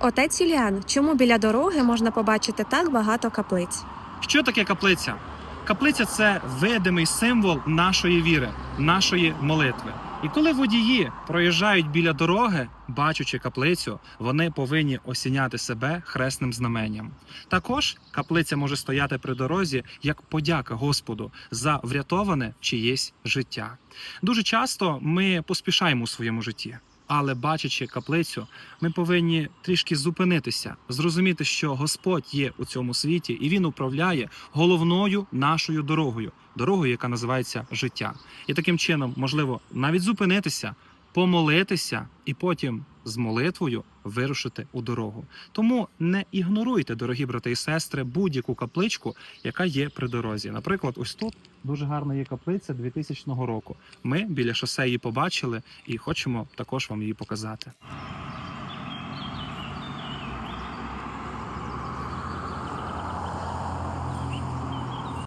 Отець Юліан, чому біля дороги можна побачити так багато каплиць? Що таке каплиця? Каплиця це видимий символ нашої віри, нашої молитви. І коли водії проїжджають біля дороги, бачачи каплицю, вони повинні осіняти себе хресним знаменням. Також каплиця може стояти при дорозі як подяка Господу за врятоване чиєсь життя. Дуже часто ми поспішаємо у своєму житті. Але бачачи каплицю, ми повинні трішки зупинитися, зрозуміти, що Господь є у цьому світі, і Він управляє головною нашою дорогою, дорогою, яка називається життя. І таким чином, можливо, навіть зупинитися, помолитися і потім з молитвою вирушити у дорогу. Тому не ігноруйте, дорогі брати і сестри, будь-яку капличку, яка є при дорозі. Наприклад, ось тут дуже гарна є каплиця 2000 року. Ми біля шосе її побачили і хочемо також вам її показати.